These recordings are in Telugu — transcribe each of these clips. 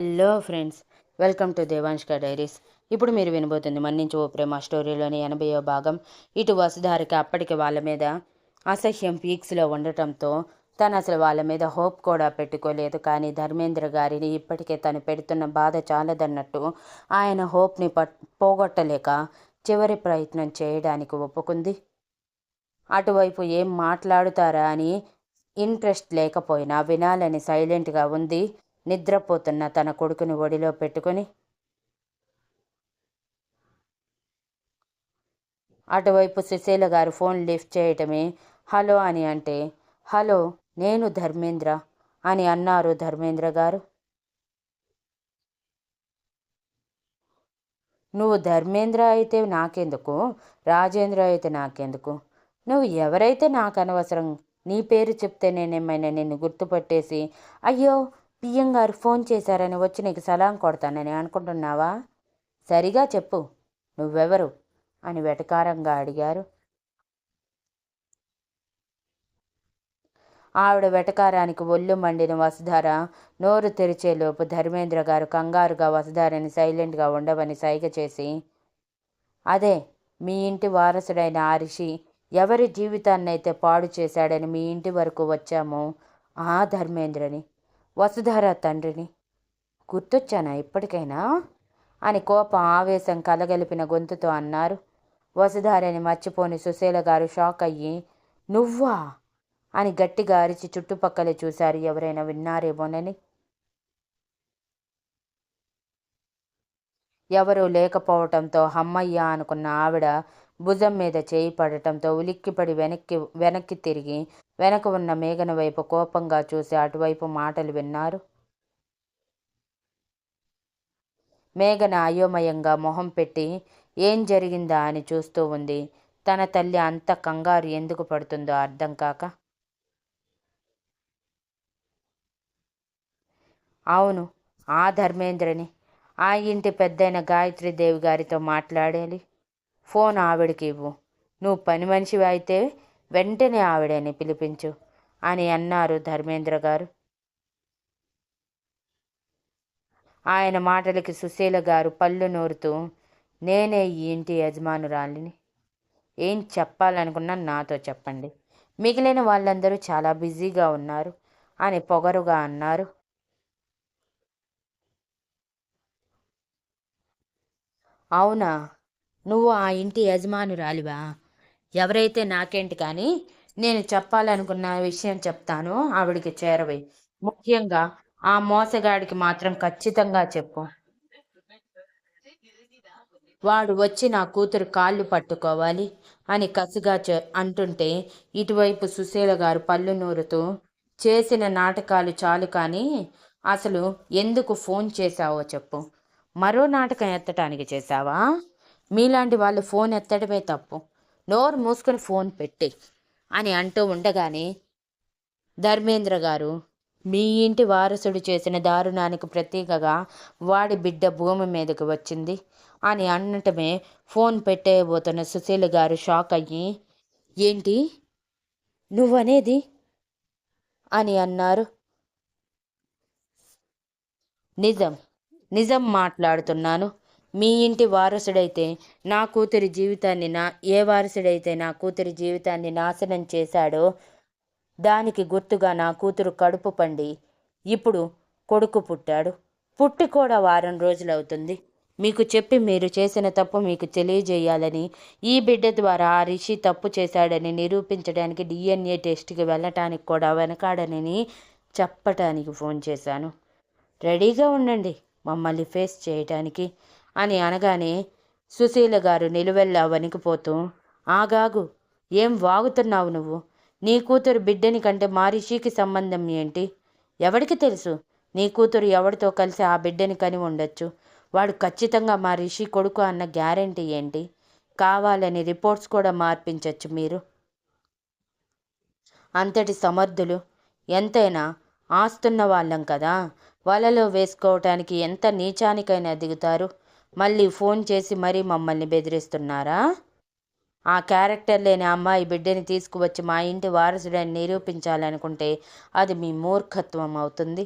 Hello friends welcome to Devanshka diaries. ఇప్పుడు మీరు వినబోతుంది మన్నించి ఓ ప్రేమ స్టోరీలోని ఎనభైవ భాగం. ఇటు వసుధారికి అప్పటికి వాళ్ళ మీద అసహ్యం పీక్స్లో ఉండటంతో తను అసలు వాళ్ళ మీద హోప్ కూడా పెట్టుకోలేదు. కానీ ధర్మేంద్ర గారిని ఇప్పటికే తను పెడుతున్న బాధ చాలదన్నట్టు ఆయన హోప్ని పట్ పోగొట్టలేక చివరి ప్రయత్నం చేయడానికి ఒప్పుకుంది. అటువైపు ఏం మాట్లాడుతారా అని ఇంట్రెస్ట్ లేకపోయినా వినాలని సైలెంట్గా ఉంది. నిద్రపోతున్న తన కొడుకుని ఒడిలో పెట్టుకొని అటువైపు సుశీల గారు ఫోన్ లిఫ్ట్ చేయటమే హలో అని అంటే హలో నేను ధర్మేంద్ర అని అన్నారు ధర్మేంద్ర గారు. నువ్వు ధర్మేంద్ర అయితే నాకెందుకు? రాజేంద్ర అయితే నాకెందుకు? నువ్వు ఎవరైతే నాకు అనవసరం నీ పేరు చెప్తే నేనేమైనా నిన్ను గుర్తుపట్టేసి అయ్యో పిఎం గారు ఫోన్ చేశారని వచ్చి నీకు సలాం కొడతానని అనుకుంటున్నావా? సరిగా చెప్పు. నువ్వెవరు? అని వెటకారంగా అడిగారు. ఆవిడ వెటకారానికి ఒళ్ళు మండిన వసుధార నోరు తెరిచేలోపు ధర్మేంద్ర గారు కంగారుగా వసుధారని సైలెంట్గా ఉండవని సైగ చేసి అదే మీ ఇంటి వారసుడైన ఆ రిషి ఎవరి జీవితాన్నైతే పాడు చేశాడని మీ ఇంటి వరకు వచ్చామో ఆ ధర్మేంద్రని వసుధార తండ్రిని. గుర్తొచ్చానా ఇప్పటికైనా? అని కోపం ఆవేశం కలగలిపిన గొంతుతో అన్నారు. వసుధారని మర్చిపోని సుశీల గారు షాక్ అయ్యి నువ్వా? అని గట్టిగా అరిచి చుట్టుపక్కల చూశారు ఎవరైనా విన్నారేమోనని. ఎవరూ లేకపోవటంతో హమ్మయ్య అనుకున్న ఆవిడ భుజం మీద చేయి పడటంతో ఉలిక్కిపడి వెనక్కి వెనక్కి తిరిగి వెనక ఉన్న మేఘన వైపు కోపంగా చూసి అటువైపు మాటలు విన్నారు. మేఘన అయోమయంగా మొహం పెట్టి ఏం జరిగిందా? అని చూస్తూ ఉంది. తన తల్లి అంత కంగారు ఎందుకు పడుతుందో అర్థం కాక. అవును ఆ ధర్మేంద్రని ఆ ఇంటి పెద్దయిన గాయత్రీదేవి గారితో మాట్లాడాలి. ఫోన్ ఆవిడకి ఇవ్వు. నువ్వు పని మనిషివి అయితే వెంటనే ఆవిడని పిలిపించు అని అన్నారు ధర్మేంద్ర గారు. ఆయన మాటలకి సుశీల గారు పళ్ళు నూరుతూ నేనే ఈ ఇంటి యజమానురాలిని. ఏం చెప్పాలనుకున్నా నాతో చెప్పండి. మిగిలిన వాళ్ళందరూ చాలా బిజీగా ఉన్నారు అని పొగరుగా అన్నారు. అవునా? నువ్వు ఆ ఇంటి యజమానురాలివా? ఎవరైతే నాకేంటి కానీ నేను చెప్పాలనుకున్న విషయం చెప్తాను ఆవిడికి చేరవై. ముఖ్యంగా ఆ మోసగాడికి మాత్రం ఖచ్చితంగా చెప్పు. వాడు వచ్చి నా కూతురు కాళ్ళు పట్టుకోవాలి అని కసిగా అంటుంటే ఇటువైపు సుశీల గారు పళ్ళు నూరుతూ చేసిన నాటకాలు చాలు కానీ అసలు ఎందుకు ఫోన్ చేశావో చెప్పు. మరో నాటకం ఎత్తటానికి చేశావా? మీలాంటి వాళ్ళు ఫోన్ ఎత్తడమే తప్పు. నోరు మూసుకొని ఫోన్ పెట్టి అని అంటూ ఉండగానే ధర్మేంద్ర గారు మీ ఇంటి వారసుడు చేసిన దారుణానికి ప్రతీకగా వాడి బిడ్డ భూమి మీదకి వచ్చింది అని అనటమే ఫోన్ పెట్టేయబోతున్న సుశీల గారు షాక్ అయ్యి ఏంటి? నువ్వనేది? అని అన్నారు. నిజం నిజం మాట్లాడుతున్నాను. మీ ఇంటి వారసుడైతే నా కూతురి జీవితాన్ని నా ఏ వారసుడైతే నా కూతురి జీవితాన్ని నాశనం చేశాడో దానికి గుర్తుగా నా కూతురు కడుపు పండి. ఇప్పుడు కొడుకు పుట్టాడు. పుట్టి కూడా వారం రోజులవుతుంది. మీకు చెప్పి మీరు చేసిన తప్పు మీకు తెలియజేయాలని ఈ బిడ్డ ద్వారా ఆ రిషి తప్పు చేశాడని నిరూపించడానికి డిఎన్ఏ టెస్ట్కి వెళ్ళటానికి కూడా వెనకాడనని చెప్పటానికి ఫోన్ చేశాను. రెడీగా ఉండండి. మమ్మల్ని ఫేస్ చేయటానికి అని అనగానే సుశీల గారు నిలువెల్లా వణికిపోతూ ఆగాగు ఏం వాగుతున్నావు నువ్వు? నీ కూతురు బిడ్డని కంటే మా రిషికి సంబంధం ఏంటి? ఎవడికి తెలుసు? నీ కూతురు ఎవరితో కలిసి ఆ బిడ్డని కని ఉండొచ్చు? వాడు ఖచ్చితంగా మా రిషి కొడుకు అన్న గ్యారంటీ ఏంటి? కావాలని రిపోర్ట్స్ కూడా మార్పించవచ్చు మీరు. అంతటి సమర్థులు ఎంతైనా ఆస్తున్న వాళ్ళం కదా. వలలో వేసుకోవటానికి ఎంత నీచానికైనా దిగుతారు. మళ్ళీ ఫోన్ చేసి మరీ మమ్మల్ని బెదిరిస్తున్నారా? ఆ క్యారెక్టర్ లేని అమ్మాయి బిడ్డని తీసుకువచ్చి మా ఇంటి వారసుడని నిరూపించాలనుకుంటే అది మీ మూర్ఖత్వం అవుతుంది.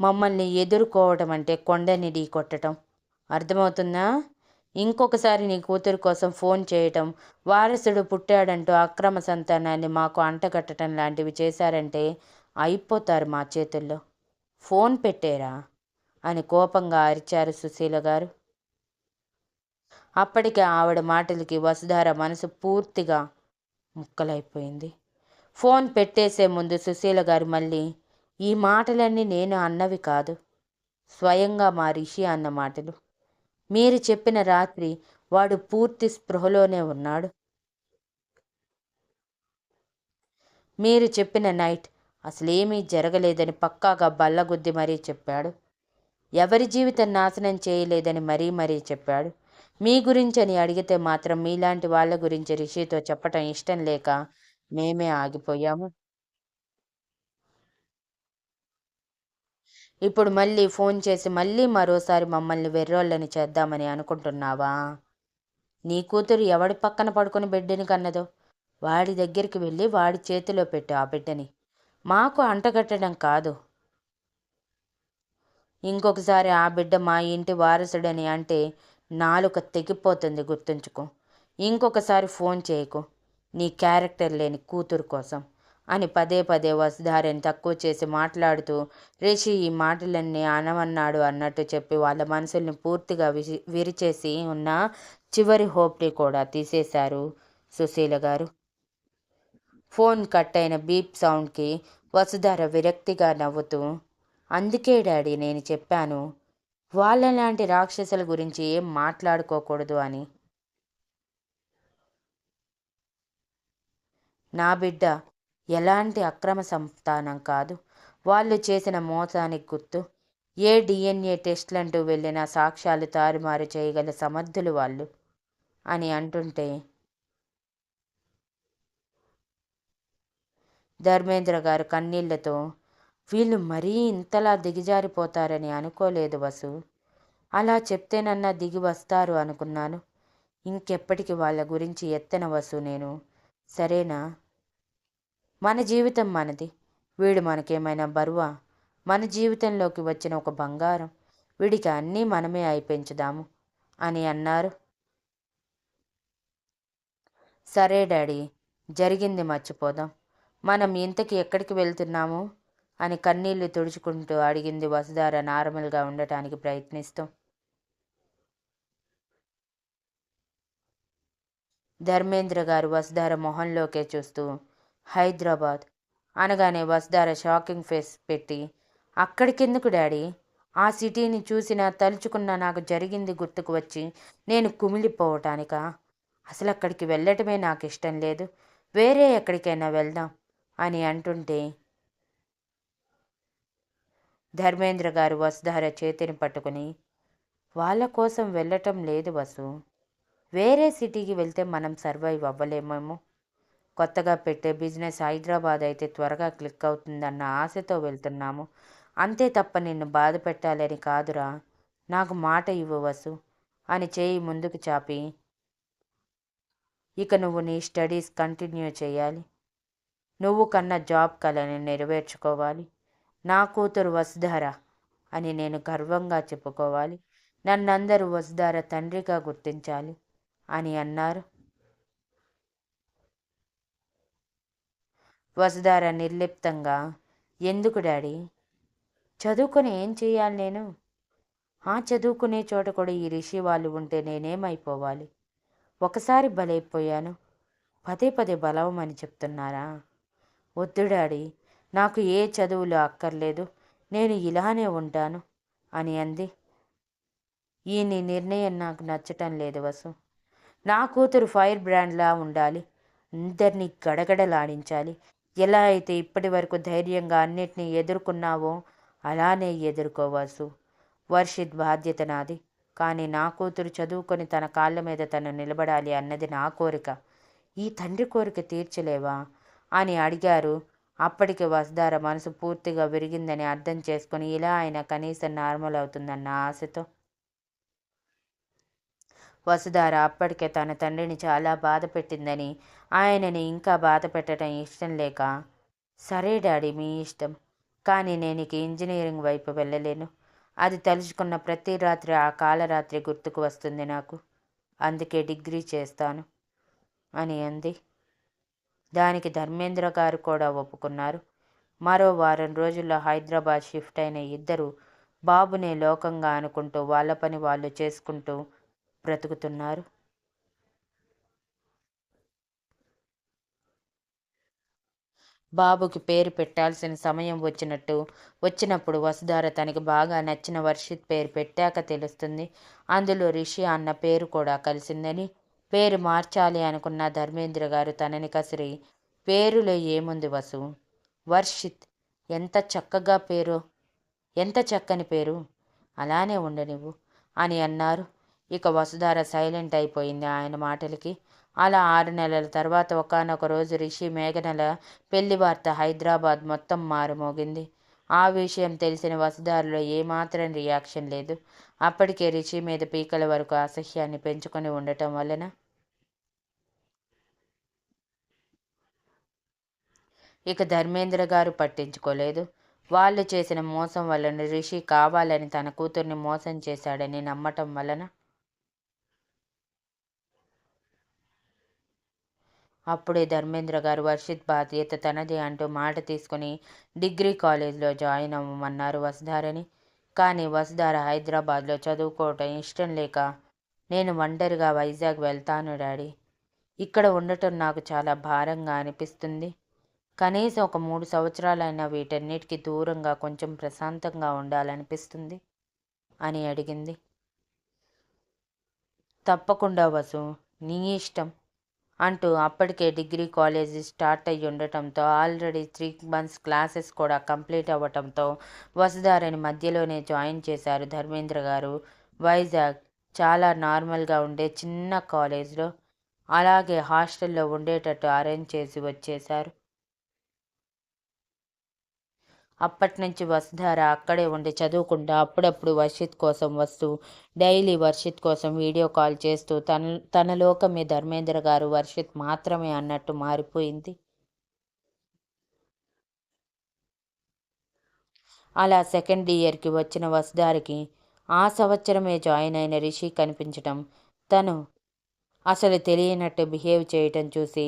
మమ్మల్ని ఎదుర్కోవటం అంటే కొండని ఢీ కొట్టడం అర్థమవుతుందా? ఇంకొకసారి నీ కూతురు కోసం ఫోన్ చేయటం వారసుడు పుట్టాడంటూ అక్రమ సంతానాన్ని మాకు అంటగట్టడం లాంటివి చేశారంటే అయిపోతారు మా చేతుల్లో. ఫోన్ పెట్టేరా? అని కోపంగా అరిచారు సుశీల గారు. అప్పటికే ఆవిడ మాటలకి వసుధార మనసు పూర్తిగా ముక్కలైపోయింది. ఫోన్ పెట్టేసే ముందు సుశీల గారు మళ్ళీ ఈ మాటలన్నీ నేను అన్నవి కాదు స్వయంగా మా రిషి అన్న మాటలు. మీరు చెప్పిన రాత్రి వాడు పూర్తి స్పృహలోనే ఉన్నాడు. మీరు చెప్పిన నైట్ అసలేమీ జరగలేదని పక్కాగా బల్లగుద్ది మరీ చెప్పాడు. ఎవరి జీవితం నాశనం చేయలేదని మరీ మరీ చెప్పాడు. మీ గురించి అని అడిగితే మాత్రం మీలాంటి వాళ్ళ గురించి రిషితో చెప్పటం ఇష్టం లేక మేమే ఆగిపోయాము. ఇప్పుడు మళ్ళీ ఫోన్ చేసి మళ్ళీ మరోసారి మమ్మల్ని వెర్రోళ్ళని చేద్దామని అనుకుంటున్నావా? నీ కూతురు ఎవడి పక్కన పడుకుని బిడ్డని కన్నదో? వాడి దగ్గరికి వెళ్ళి వాడి చేతిలో పెట్టు ఆ బిడ్డని. మాకు అంటగట్టడం కాదు. ఇంకొకసారి ఆ బిడ్డ మా ఇంటి వారసుడని అంటే నాలుక తెగిపోతుంది గుర్తుంచుకో. ఇంకొకసారి ఫోన్ చేయకు. నీ క్యారెక్టర్ లేని కూతురు కోసం అని పదే పదే వసుధారిని తక్కువ చేసి మాట్లాడుతూ రిషి ఈ మాటలన్నీ అనవన్నాడు అన్నట్టు చెప్పి వాళ్ళ మనసుల్ని పూర్తిగా విరిచేసి ఉన్న చివరి హోప్ని కూడా తీసేశారు సుశీల గారు. ఫోన్ కట్ అయిన బీప్ సౌండ్కి వసుధార విరక్తిగా నవ్వుతూ అందుకే డాడీ నేను చెప్పాను వాళ్ళలాంటి రాక్షసుల గురించి ఏం మాట్లాడుకోకూడదు అని. నా బిడ్డ ఎలాంటి అక్రమ సంతానం కాదు. వాళ్ళు చేసిన మోసానికి గుర్తు ఏ డిఎన్ఏ టెస్ట్లంటూ వెళ్ళినా సాక్ష్యాలు తారుమారు చేయగల సమర్థులు వాళ్ళు అని అంటుంటే ధర్మేంద్ర గారు కన్నీళ్ళతో వీళ్ళు మరీ ఇంతలా దిగజారిపోతారని అనుకోలేదు వసు. అలా చెప్తేనన్నా దిగి వస్తారు అనుకున్నాను. ఇంకెప్పటికి వాళ్ళ గురించి ఎత్తన వసు నేను. సరేనా? మన జీవితం మనది. వీడు మనకేమైనా బరువా? మన జీవితంలోకి వచ్చిన ఒక బంగారం. వీడికి అన్నీ మనమే అయి పెంచుదాము అని అన్నారు. సరే డాడీ జరిగింది మర్చిపోదాం. మనం ఇంతకి ఎక్కడికి వెళ్తున్నాము? అని కన్నీళ్ళు తుడుచుకుంటూ అడిగింది వసుధార నార్మల్గా ఉండటానికి ప్రయత్నిస్తూ. ధర్మేంద్ర గారు వసుధార మొహంలోకే చూస్తూ హైదరాబాద్. అనగానే వసుధార షాకింగ్ ఫేస్ పెట్టి అక్కడికెందుకు డాడీ? ఆ సిటీని చూసినా తలుచుకున్న నాకు జరిగింది గుర్తుకు వచ్చి నేను కుమిలిపోవటానికా? అసలు అక్కడికి వెళ్ళటమే నాకు ఇష్టం లేదు. వేరే ఎక్కడికైనా వెళ్దాం. అని అంటుంటే ధర్మేంద్ర గారు వసుధార చేతిని పట్టుకుని వాళ్ళ కోసం వెళ్ళటం లేదు వసు. వేరే సిటీకి వెళ్తే మనం సర్వైవ్ అవ్వలేమేమో. కొత్తగా పెట్టే బిజినెస్ హైదరాబాద్ అయితే త్వరగా క్లిక్ అవుతుందన్న ఆశతో వెళ్తున్నాము. అంతే తప్ప నిన్ను బాధ పెట్టాలని కాదురా. నాకు మాట ఇవ్వు వసు అని చేయి ముందుకు చాపి ఇక నువ్వు నీ స్టడీస్ కంటిన్యూ చేయాలి. నువ్వు కన్న జాబ్ కలని నెరవేర్చుకోవాలి. నా కూతురు వసుధార అని నేను గర్వంగా చెప్పుకోవాలి. నన్నందరూ వసుధార తండ్రిగా గుర్తించాలి అని అన్నారు. వసుధార నిర్లిప్తంగా ఎందుకు డాడీ? చదువుకుని ఏం చేయాలి నేను? ఆ చదువుకునే చోట కూడా ఈ రిషి వాళ్ళు ఉంటే నేనేమైపోవాలి? ఒకసారి బలైపోయాను. పదే పదే బలవమని చెప్తున్నారా? వద్దు డాడీ నాకు ఏ చదువులు అక్కర్లేదు నేను ఇలానే ఉంటాను అని అంది. ఈ నీ నిర్ణయం నాకు నచ్చటం లేదు వసు. నా కూతురు ఫైర్ బ్రాండ్లా ఉండాలి అందరినీ గడగడలాడించాలి. ఎలా అయితే ఇప్పటి వరకు ధైర్యంగా అన్నిటినీ ఎదుర్కొన్నావో అలానే ఎదుర్కోవాసు వర్షిత్ బాధ్యత నాది కానీ నా కూతురు చదువుకొని తన కాళ్ళ మీద తను నిలబడాలి అన్నది నా కోరిక. ఈ తండ్రి కోరిక తీర్చలేవా? అని అడిగారు. అప్పటికి వసుధార మనసు పూర్తిగా విరిగిందని అర్థం చేసుకుని ఇలా ఆయన కనీసం నార్మల్ అవుతుందన్న ఆశతో. వసుధార అప్పటికే తన తండ్రిని చాలా బాధ పెట్టిందని ఆయనని ఇంకా బాధ పెట్టడం ఇష్టం లేక సరే డాడీ మీ ఇష్టం కానీ నేను ఇక ఇంజనీరింగ్ వైపు వెళ్ళలేను. అది తలుచుకున్న ప్రతి రాత్రి ఆ కాలరాత్రి గుర్తుకు వస్తుంది నాకు. అందుకే డిగ్రీ చేస్తాను అని అంది. దానికి ధర్మేంద్ర గారు కూడా ఒప్పుకున్నారు. మరో వారం రోజుల్లో హైదరాబాద్ షిఫ్ట్ అయిన ఇద్దరు బాబునే లోకంగా అనుకుంటూ వాళ్ళ పని వాళ్ళు చేసుకుంటూ బ్రతుకుతున్నారు. బాబుకి పేరు పెట్టాల్సిన సమయం వచ్చినట్టు వచ్చినప్పుడు వసుధార తనకి బాగా నచ్చిన వర్షిత్ పేరు పెట్టాక తెలుస్తుంది. అందులో రిషి అన్న పేరు కూడా కలిసిందని పేరు మార్చాలి అనుకున్న ధర్మేంద్ర గారు తనని కసిరి పేరులో ఏముంది వసు? వర్షిత్ ఎంత చక్కగా పేరు? ఎంత చక్కని పేరు? అలానే ఉండనివ్వు అని అన్నారు. ఇక వసుధార సైలెంట్ అయిపోయింది ఆయన మాటలకి. అలా ఆరు నెలల తర్వాత ఒకనొక రోజు రిషి మేఘనల పెళ్ళి వార్త హైదరాబాద్ మొత్తం మారుమోగింది. ఆ విషయం తెలిసిన వసుదారులో ఏమాత్రం రియాక్షన్ లేదు. అప్పటికే రిషి మీద పీకల వరకు అసహ్యాన్ని పెంచుకొని ఉండటం వలన ఇక ధర్మేంద్ర గారు పట్టించుకోలేదు. వాళ్ళు చేసిన మోసం వలన రిషి కావాలని తన కూతుర్ని మోసం చేశాడని నమ్మటం వలన అప్పుడే ధర్మేంద్ర గారు వర్షిత్ బాధ్యత తనది అంటూ మాట తీసుకుని డిగ్రీ కాలేజ్లో జాయిన్ అవ్వమన్నారు వసుధారని కానీ వసుధార హైదరాబాద్లో చదువుకోవటం ఇష్టం లేక నేను ఒంటరిగా వైజాగ్ వెళ్తాను డాడీ. ఇక్కడ ఉండటం నాకు చాలా భారంగా అనిపిస్తుంది. కనీసం ఒక మూడు సంవత్సరాలైనా వీటన్నిటికీ దూరంగా కొంచెం ప్రశాంతంగా ఉండాలనిపిస్తుంది అని అడిగింది. తప్పకుండా వసు నీ ఇష్టం. అంటూ అప్పటికే డిగ్రీ కాలేజీ స్టార్ట్ అయ్యి ఉండటంతో ఆల్రెడీ త్రీ మంత్స్ క్లాసెస్ కూడా కంప్లీట్ అవ్వటంతో వసుధారని మధ్యలోనే జాయిన్ చేశారు ధర్మేంద్ర గారు. వైజాగ్ చాలా నార్మల్గా ఉండే చిన్న కాలేజ్లో అలాగే హాస్టల్లో ఉండేటట్టు అరేంజ్ చేసి వచ్చేశారు. అప్పటి నుంచి వసుధార అక్కడే ఉండి చదువుకుంటూ అప్పుడప్పుడు వర్షిత్ కోసం వస్తూ డైలీ వర్షిత్ కోసం వీడియో కాల్ చేస్తూ తన తన లోకమే ధర్మేంద్ర గారు వర్షిత్ మాత్రమే అన్నట్టు మారిపోయింది. అలా సెకండ్ ఇయర్కి వచ్చిన వసుధారికి ఆ సంవత్సరమే జాయిన్ అయిన రిషి కనిపించటం తను అసలు తెలియనట్టు బిహేవ్ చేయటం చూసి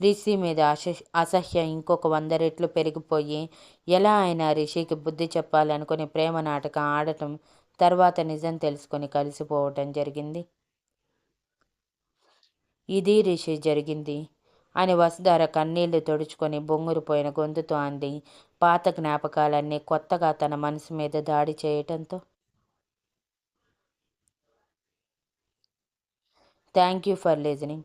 రిషి మీద అస అసహ్యం ఇంకొక వంద రెట్లు పెరిగిపోయి ఎలా అయినా రిషికి బుద్ధి చెప్పాలనుకుని ప్రేమ నాటకం ఆడటం తర్వాత నిజం తెలుసుకొని కలిసిపోవటం జరిగింది. ఇది రిషి జరిగింది అని వసుధార కన్నీళ్ళు తుడుచుకొని బొంగురుపోయిన గొంతుతో అంది పాత జ్ఞాపకాలన్నీ కొత్తగా తన మనసు మీద దాడి చేయటంతో. Thank you for listening.